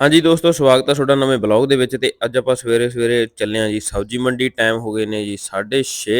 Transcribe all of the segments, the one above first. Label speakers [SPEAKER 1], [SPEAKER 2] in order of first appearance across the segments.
[SPEAKER 1] ਹਾਂਜੀ ਦੋਸਤੋ, ਸਵਾਗਤ ਹੈ ਤੁਹਾਡਾ ਨਵੇਂ ਬਲੌਗ ਦੇ ਵਿੱਚ ਤੇ ਅੱਜ ਆਪਾਂ ਸਵੇਰੇ ਸਵੇਰੇ ਚੱਲੇ ਹਾਂ ਜੀ ਸਬਜ਼ੀ ਮੰਡੀ ਟਾਈਮ ਹੋ ਗਏ ਨੇ ਜੀ 6:30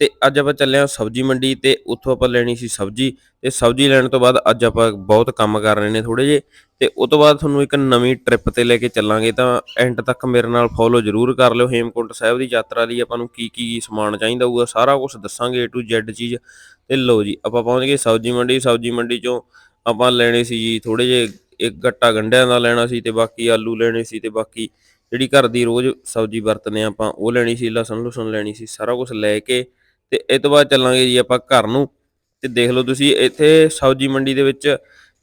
[SPEAKER 1] ਤੇ ਅੱਜ ਆਪਾਂ ਚੱਲੇ ਹਾਂ ਸਬਜ਼ੀ ਮੰਡੀ ਤੇ ਉੱਥੋਂ ਆਪਾਂ ਲੈਣੀ ਸੀ ਸਬਜ਼ੀ ਤੇ ਸਬਜ਼ੀ ਲੈਣ ਤੋਂ ਬਾਅਦ ਅੱਜ ਆਪਾਂ ਬਹੁਤ ਕੰਮ ਕਰ ਰਹੇ ਨੇ ਥੋੜੇ ਜੇ ਤੇ ਉਸ ਤੋਂ ਬਾਅਦ ਤੁਹਾਨੂੰ ਇੱਕ ਨਵੀਂ ਟ੍ਰਿਪ ਤੇ ਲੈ ਕੇ ਚੱਲਾਂਗੇ ਤਾਂ ਐਂਡ ਤੱਕ ਮੇਰੇ ਨਾਲ ਫੋਲੋ ਜ਼ਰੂਰ ਕਰ ਲਿਓ ਹੇਮਕੁੰਟ ਸਾਹਿਬ ਦੀ ਯਾਤਰਾ ਲਈ ਆਪਾਂ ਨੂੰ ਕੀ ਕੀ ਸਮਾਨ ਚਾਹੀਦਾ ਹੋਊਗਾ, ਸਾਰਾ ਕੁਝ ਦੱਸਾਂਗੇ A to Z ਚੀਜ਼ ਤੇ ਲਓ ਜੀ ਆਪਾਂ ਪਹੁੰਚ ਗਏ ਸਬਜ਼ੀ ਮੰਡੀ ਸਬਜ਼ੀ ਮੰਡੀ ਚੋਂ ਆਪਾਂ ਲੈਣੇ ਸੀ ਜੀ ਥੋੜੇ ਜੇ ਇੱਕ ਗੱਟਾ ਗੰਢਿਆਂ ਦਾ ਲੈਣਾ ਸੀ ਤੇ ਬਾਕੀ ਆਲੂ ਲੈਣੇ ਸੀ ਤੇ ਬਾਕੀ ਜਿਹੜੀ ਘਰ ਦੀ ਰੋਜ਼ ਸਬਜ਼ੀ ਵਰਤਦੇ ਆਪਾਂ, ਉਹ ਲੈਣੀ ਸੀ, ਲਸਣ ਲੁਸਣ ਲੈਣੀ ਸੀ, ਸਾਰਾ ਕੁਝ ਲੈ ਕੇ ਤੇ ਇਹ ਤੋਂ ਬਾਅਦ ਚੱਲਾਂਗੇ ਜੀ ਆਪਾਂ ਘਰ ਨੂੰ ਤੇ ਦੇਖ ਲਓ ਤੁਸੀਂ ਇੱਥੇ ਸਬਜ਼ੀ ਮੰਡੀ ਦੇ ਵਿੱਚ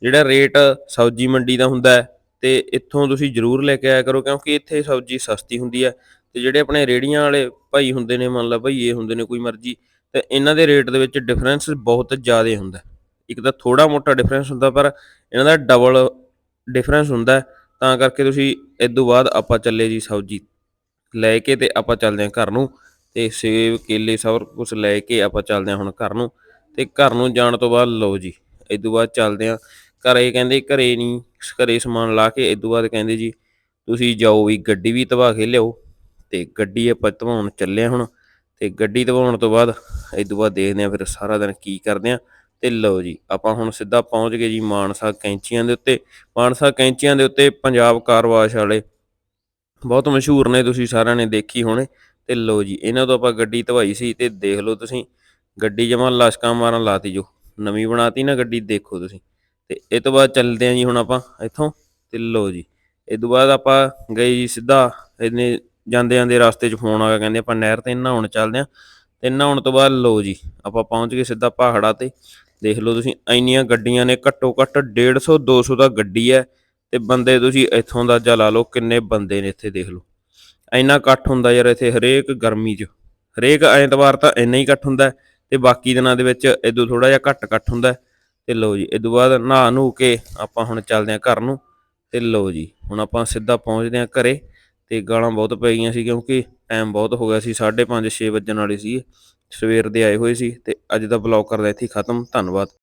[SPEAKER 1] ਜਿਹੜਾ ਰੇਟ ਸਬਜ਼ੀ ਮੰਡੀ ਦਾ ਹੁੰਦਾ ਹੈ ਤੇ ਇੱਥੋਂ ਤੁਸੀਂ ਜ਼ਰੂਰ ਲੈ ਕੇ ਆਇਆ ਕਰੋ ਕਿਉਂਕਿ ਇੱਥੇ ਸਬਜ਼ੀ ਸਸਤੀ ਹੁੰਦੀ ਹੈ ਤੇ ਜਿਹੜੇ ਆਪਣੇ ਰੇੜੀਆਂ ਵਾਲੇ ਭਾਈ ਹੁੰਦੇ ਨੇ, ਮੰਨ ਲਾ ਇਹ ਹੁੰਦੇ ਨੇ ਕੋਈ ਮਰਜ਼ੀ, ਤੇ ਇਹਨਾਂ ਦੇ ਰੇਟ ਦੇ ਵਿੱਚ ਡਿਫਰੈਂਸ ਬਹੁਤ ਜ਼ਿਆਦਾ ਹੁੰਦਾ ਇੱਕ ਤਾਂ ਥੋੜਾ ਮੋਟਾ ਡਿਫਰੈਂਸ ਹੁੰਦਾ ਪਰ ਇਹਨਾਂ ਦਾ ਡਬਲ ਡਿਫਰੈਂਸ ਹੁੰਦਾ ਤਾਂ ਕਰਕੇ ਤੁਸੀਂ ਇਸ ਤੋਂ ਬਾਅਦ ਆਪਾਂ ਚੱਲੇ ਜੀ ਸਬਜ਼ੀ ਲੈ ਕੇ ਤੇ ਆਪਾਂ ਚੱਲਦੇ ਹਾਂ ਘਰ ਨੂੰ ਤੇ ਸੇਬ, ਕੇਲੇ ਸਭ ਕੁਝ ਲੈ ਕੇ ਆਪਾਂ ਚੱਲਦੇ ਹਾਂ ਹੁਣ ਘਰ ਨੂੰ ਤੇ ਘਰ ਨੂੰ ਜਾਣ ਤੋਂ ਬਾਅਦ ਲਓ ਜੀ, ਇਸ ਤੋਂ ਬਾਅਦ ਚੱਲਦੇ ਹਾਂ ਘਰੇ ਕਹਿੰਦੇ ਘਰੇ ਨਹੀਂ, ਘਰੇ ਸਮਾਨ ਲਾ ਕੇ ਇਸ ਤੋਂ ਬਾਅਦ ਕਹਿੰਦੇ ਜੀ ਤੁਸੀਂ ਜਾਓ ਵੀ ਗੱਡੀ ਵੀ ਧਵਾ ਕੇ ਲਿਆਓ ਤੇ ਗੱਡੀ ਆਪਾਂ ਧਵਾਉਣ ਚੱਲੇ ਹਾਂ ਹੁਣ ਤੇ ਗੱਡੀ ਧਵਾਉਣ ਤੋਂ ਬਾਅਦ ਇਸ ਤੋਂ ਬਾਅਦ ਦੇਖਦੇ ਹਾਂ ਫਿਰ ਸਾਰਾ ਦਿਨ ਕੀ ਕਰਦੇ ਹਾਂ ਤੇ ਲਓ ਜੀ, ਆਪਾਂ ਹੁਣ ਸਿੱਧਾ ਪਹੁੰਚ ਗਏ ਜੀ ਮਾਨਸਾ ਕੈਂਚੀਆਂ ਦੇ ਉੱਤੇ। ਮਾਨਸਾ ਕੈਂਚੀਆਂ ਦੇ ਉੱਤੇ ਪੰਜਾਬ ਕਾਰਵਾਸ਼ ਵਾਲੇ ਬਹੁਤ ਮਸ਼ਹੂਰ ਨੇ, ਤੁਸੀਂ ਸਾਰਿਆਂ ਨੇ ਦੇਖੀ ਹੋਣੇ। ਤੇ ਲਓ ਜੀ, ਇਹਨਾਂ ਤੋਂ ਆਪਾਂ ਗੱਡੀ ਧਵਾਈ ਸੀ ਤੇ ਦੇਖ ਲਓ ਤੁਸੀਂ, ਗੱਡੀ ਜਮਾਂ ਲਸ਼ਕਾਂ ਮਾਰਨ ਲਾਤੀ ਜੋ। ਨਵੀਂ ਬਣਾਤੀ ਨਾ ਗੱਡੀ, ਦੇਖੋ ਤੁਸੀਂ। ਤੇ ਇਹ ਤੋਂ ਬਾਅਦ ਚੱਲਦੇ ਆਂ ਜੀ ਹੁਣ ਆਪਾਂ ਇੱਥੋਂ। ਤੇ ਲਓ ਜੀ, ਇਹ ਤੋਂ ਬਾਅਦ ਆਪਾਂ ਗਏ ਜੀ ਸਿੱਧਾ, ਇਹਨੇ ਜਾਂਦੇ ਜਾਂਦੇ ਰਸਤੇ 'ਚ ਫੋਨ ਆ ਗਿਆ, ਕਹਿੰਦੇ ਆਪਾਂ ਨਹਿਰ ਤੇ ਨਹਾਉਣ ਚੱਲਦੇ ਆਂ ਤੇ ਨਹਾਉਣ ਤੋਂ ਬਾਅਦ ਲਓ ਜੀ, ਆਪਾਂ ਪਹੁੰਚ ਗਏ ਸਿੱਧਾ ਪਹਾੜਾ ਤੇ। ਦੇਖ ਲਓ ਤੁਸੀਂ, ਇੰਨੀਆਂ ਗੱਡੀਆਂ ਨੇ, ਘੱਟੋ ਘੱਟ 150 200 ਦਾ ਗੱਡੀ ਹੈ ਤੇ ਬੰਦੇ ਤੁਸੀਂ ਇੱਥੋਂ ਦਾ ਜਾ ਲਾ ਲਓ ਕਿੰਨੇ ਬੰਦੇ ਨੇ ਇੱਥੇ, ਦੇਖ ਲਓ। ਇੰਨਾ ਇਕੱਠ ਹੁੰਦਾ ਯਾਰ ਇੱਥੇ ਹਰੇਕ ਗਰਮੀ 'ਚ। ਹਰੇਕ ਐਤਵਾਰ ਤਾਂ ਇੰਨਾ ਹੀ ਇਕੱਠ ਹੁੰਦਾ ਤੇ ਬਾਕੀ ਦਿਨਾਂ ਦੇ ਵਿੱਚ ਇਦੋਂ ਥੋੜਾ ਜਿਹਾ ਘੱਟ ਇਕੱਠ ਹੁੰਦਾ ਤੇ ਲਓ ਜੀ ਇਦੋਂ ਬਾਅਦ ਨਹਾ ਨੂ ਕੇ ਆਪਾਂ ਹੁਣ ਚੱਲਦੇ ਹਾਂ ਘਰ ਨੂੰ। ਤੇ ਲਓ ਜੀ, ਹੁਣ ਆਪਾਂ ਸਿੱਧਾ ਪਹੁੰਚਦੇ ਹਾਂ ਘਰੇ। ਤੇ ਗਾਲਾਂ ਬਹੁਤ ਪੈ ਗਈਆਂ ਸੀ ਕਿਉਂਕਿ ਟਾਈਮ ਬਹੁਤ ਹੋ ਗਿਆ ਸੀ 5:30 6 ਵੱਜਣ ਵਾਲੇ ਸੀ ਸਵੇਰ ਦੇ ਆਏ ਹੋਏ ਸੀ ਤੇ ਅੱਜ ਦਾ ਬਲੌਗ ਕਰਦਾ ਇੱਥੇ ਹੀ ਖਤਮ ਧੰਨਵਾਦ।